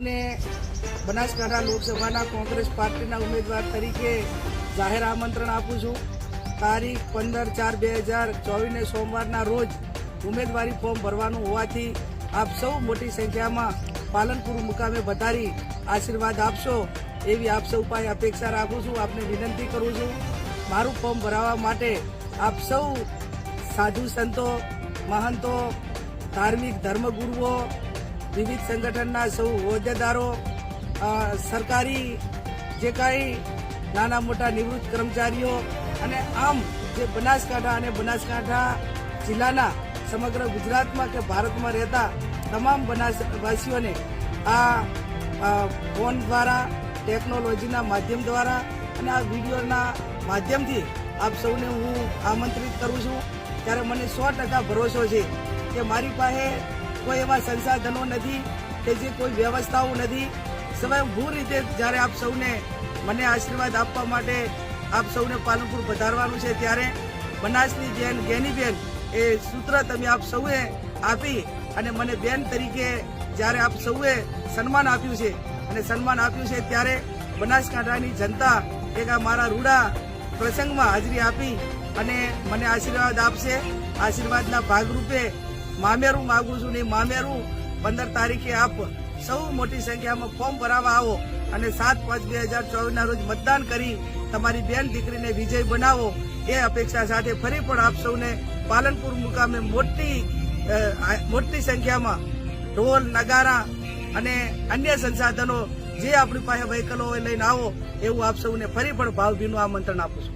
ને બનાસકાંઠા લોકસભાના કોંગ્રેસ પાર્ટીના ઉમેદવાર તરીકે જાહેર આમંત્રણ આપું છું. તારીખ પંદર ચાર બે હજાર ચોવીસને સોમવારના રોજ ઉમેદવારી ફોર્મ ભરવાનું હોવાથી આપ સૌ મોટી સંખ્યામાં પાલનપુર મુકામે વધારી આશીર્વાદ આપશો એવી આપ સૌ પાસે અપેક્ષા રાખું છું. આપને વિનંતી કરું છું, મારું ફોર્મ ભરાવવા માટે આપ સૌ સાધુ સંતો, મહંતો, ધાર્મિક ધર્મગુરુઓ વિવિધ સંગઠનના સૌ હોદ્દેદારો સરકારી જે કાંઈ નાના મોટા નિવૃત્ત કર્મચારીઓ અને આમ જે બનાસકાંઠા અને બનાસકાંઠા જિલ્લાના સમગ્ર ગુજરાતમાં કે ભારતમાં રહેતા તમામ બનાસવાસીઓને આ ફોન દ્વારા, ટેકનોલોજીના માધ્યમ દ્વારા અને આ વિડીયોના માધ્યમથી આપ સૌને હું આમંત્રિત કરું છું. ત્યારે મને સો ટકા ભરોસો છે કે મારી પાસે કોઈ એવા સંસાધનો નથી કે જે કોઈ વ્યવસ્થાઓ નથી. સ્વયંભૂ રીતે જ્યારે આપ સૌને મને આશીર્વાદ આપવા માટે આપ સૌને પાલનપુર પધારવાનું છે, ત્યારે બનાસની બેન ગેનીબેન એ સૂત્ર તમે આપ સૌએ આપી અને મને બેન તરીકે જ્યારે આપ સૌએ સન્માન આપ્યું છે, અને સન્માન આપ્યું છે ત્યારે બનાસકાંઠાની જનતા એક આ મારા રૂડા પ્રસંગમાં હાજરી આપી અને મને આશીર્વાદ આપશે. આશીર્વાદના ભાગરૂપે મામેરું માગું છું ને મામેરું પંદર તારીખે આપ સૌ મોટી સંખ્યામાં ફોર્મ ભરાવા આવો અને સાત પાંચ બે હજાર ચોવીસના રોજ મતદાન કરી તમારી બેન દીકરીને વિજય બનાવો. એ અપેક્ષા સાથે ફરી પણ આપ સૌને પાલનપુર મુકામે મોટી મોટી સંખ્યામાં ઢોલ, નગારા અને અન્ય સંસાધનો જે આપણી પાસે વ્હીકલો હોય લઈને આવો એવું આપ સૌને ફરી પણ ભાવભીનું આમંત્રણ આપું છું.